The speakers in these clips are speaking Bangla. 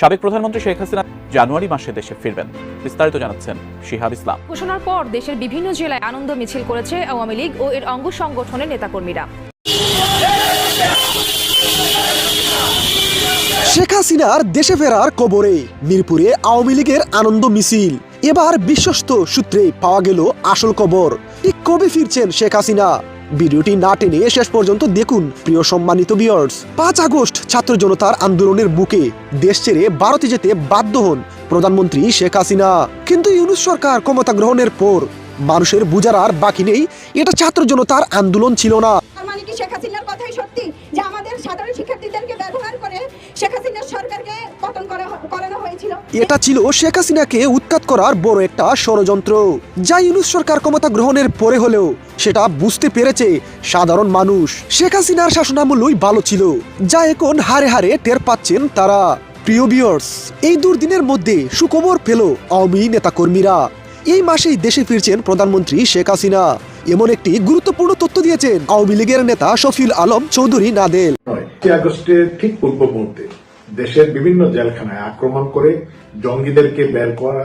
সাবেক প্রধানমন্ত্রী শেখ হাসিনা জানুয়ারি মাসে দেশে ফিরবেন। বিস্তারিত জানাচ্ছেন শিহাব ইসলাম। ঘোষণার পর দেশের বিভিন্ন জেলায় আনন্দ মিছিল করেছে আওয়ামী লীগ ও এর অঙ্গ সংগঠনের নেতাকর্মীরা। শেখ হাসিনার দেশে ফেরার কবরে মিরপুরে আওয়ামী লীগের আনন্দ মিছিল। এবার বিশ্বস্ত সূত্রে পাওয়া গেল আসল কবর। ঠিক কবে ফিরছেন শেখ হাসিনা? ভিডিওটি না টেনে শেষ পর্যন্ত দেখুন, প্রিয় সম্মানিত বিয়ার্স পাঁচ আগস্ট, ছাত্র জনতার আন্দোলনের বুকে দেশ ছেড়ে ভারতে যেতে বাধ্য হন প্রধানমন্ত্রী শেখ হাসিনা। কিন্তু ইউনুস সরকার ক্ষমতা গ্রহণের পর মানুষের বুঝার আর বাকি নেই, এটা ছাত্র জনতার আন্দোলন ছিল না। মানে শেখ হাসিনার কথাই সত্যি? যে আমাদের সাধারণ ব্যবহার এটা ছিল শেখ হাসিনাকে উৎখাত করার বড় একটা ষড়যন্ত্র। যা ইউনুস সরকার ক্ষমতা গ্রহণের পরে হলেও সেটা বুঝতে পেরেছে সাধারণ মানুষ। শেখ হাসিনার শাসনামূল্যই ভালো ছিল, যা এখন হারে হারে টের পাচ্ছেন তারা। প্রিয় বিয়ার্স এই দুর্দিনের মধ্যে সুখবর পেল আওয়ামী নেতাকর্মীরা। এই মাসেই দেশে ফিরছেন প্রধানমন্ত্রী শেখ হাসিনা। এমন একটি গুরুত্বপূর্ণ তথ্য দিয়েছেন আওয়ামী লীগের নেতা শফিউল আলম চৌধুরী নাদেল। আগস্টের ঠিক পূর্ব মুহূর্তে দেশের বিভিন্ন জেলখানায় আক্রমণ করে জঙ্গিদেরকে বের করা,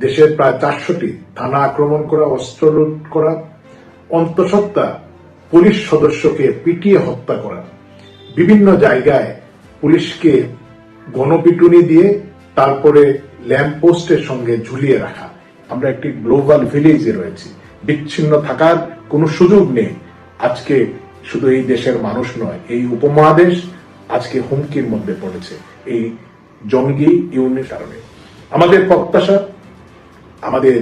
দেশের প্রায় চারশোটি থানা আক্রমণ করা, অস্ত্র লুট করা, অন্তঃসত্ত্বা পুলিশ সদস্যকে পিটিয়ে হত্যা করা। বিভিন্ন জায়গায় পুলিশকে গণপিটুনি দিয়ে তারপরে ল্যাম্প পোস্টের সঙ্গে ঝুলিয়ে রাখা। আমরা একটি গ্লোবাল ভিলেজে রয়েছি। বিচ্ছিন্ন থাকার কোনো সুযোগ নেই। আজকে শুধু এই দেশের মানুষ নয়, এই উপমহাদেশ আজকে হুমকির মধ্যে পড়েছে, এই জঙ্গি ইউনিট কারণে আমাদের প্রত্যাশা, আমাদের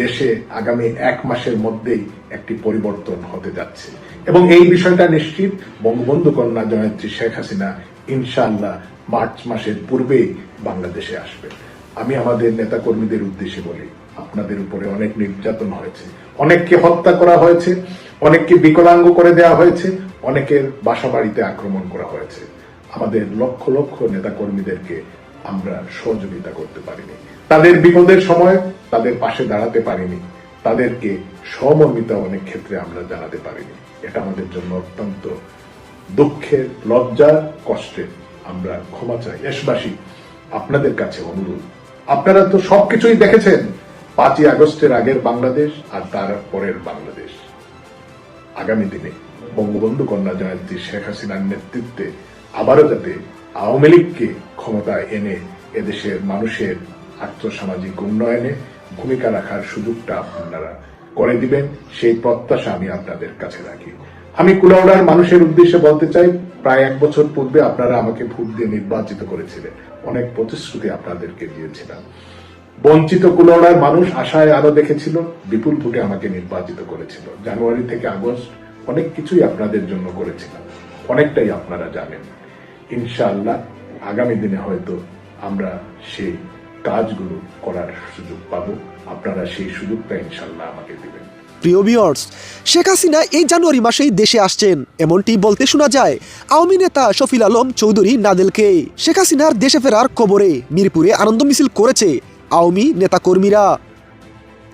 দেশে আগামী এক মাসের মধ্যেই একটি পরিবর্তন হতে যাচ্ছে। এবং এই বিষয়টা নিশ্চিত বঙ্গবন্ধু কন্যা জয়ত্রী শেখ হাসিনা ইনশাল্লাহ মার্চ মাসের পূর্বেই বাংলাদেশে আসবে। আমি আমাদের নেতা কর্মীদের উদ্দেশ্যে বলি, আপনাদের উপরে অনেক নির্যাতন হয়েছে। অনেককে হত্যা করা হয়েছে, অনেককে বিকলাঙ্গ করে দেওয়া হয়েছে, অনেকের বাসা বাড়িতে আক্রমণ করা হয়েছে। আমাদের লক্ষ লক্ষ নেতা কর্মীদেরকে আমরা সহযোগিতা করতে পারিনি। তাদের বিপদের সময় তাদের পাশে দাঁড়াতে পারিনি। তাদেরকে সমর্মিতা অনেক ক্ষেত্রে আমরা জানাতে পারিনি। এটা আমাদের জন্য অত্যন্ত দুঃখের লজ্জা কষ্টের আমরা ক্ষমা চাই। দেশবাসী, আপনাদের কাছে অনুরোধ আপনারা তো সবকিছুই দেখেছেন। পাঁচই আগস্টের আগের বাংলাদেশ আর তার পরের বাংলাদেশ। আগামী দিনে বঙ্গবন্ধু কন্যা জয়ন্তী শেখ হাসিনার নেতৃত্বে আবারও যাতে আওয়ামী লীগকে ক্ষমতায় এনে এদেশের মানুষের আর্থসামাজিক উন্নয়নে ভূমিকা রাখার সুযোগটা আপনারা করে দিবেন, সেই প্রত্যাশা আমি আপনাদের কাছে রাখি। আমি কুলাউড়ার মানুষের উদ্দেশ্যে বলতে চাই, প্রায় এক বছর পূর্বে আপনারা আমাকে ভোট দিয়ে নির্বাচিত করেছিলেন। অনেক প্রতিশ্রুতি আপনাদেরকে দিয়েছিলাম। বঞ্চিত কুলড়ার মানুষ আশায় আলো দেখেছিল, বিপুল ভোটে আমাকে নির্বাচিত করেছিল। জানুয়ারি থেকে আগস্ট অনেক কিছুই আপনাদের জন্য করেছিলাম। অনেকটাই আপনারা জানেন। ইনশাআল্লাহ আগামী দিনে হয়তো আমরা সেই কাজগুলো করার সুযোগ পাবো। আপনারা সেই সুযোগটা ইনশাল্লাহ আমাকে দিবেন। প্রিয় ভিওর্স শেখ হাসিনা এই জানুয়ারি মাসেই দেশে আসছেন। এমনটি বলতে শোনা যায়, আওয়ামী নেতা শফিল আলম চৌধুরী নাদেলকে। শেখ হাসিনার দেশে ফেরার খবরে মিরপুরে আনন্দ মিছিল করেছে আওয়ামী নেতাকর্মীরা।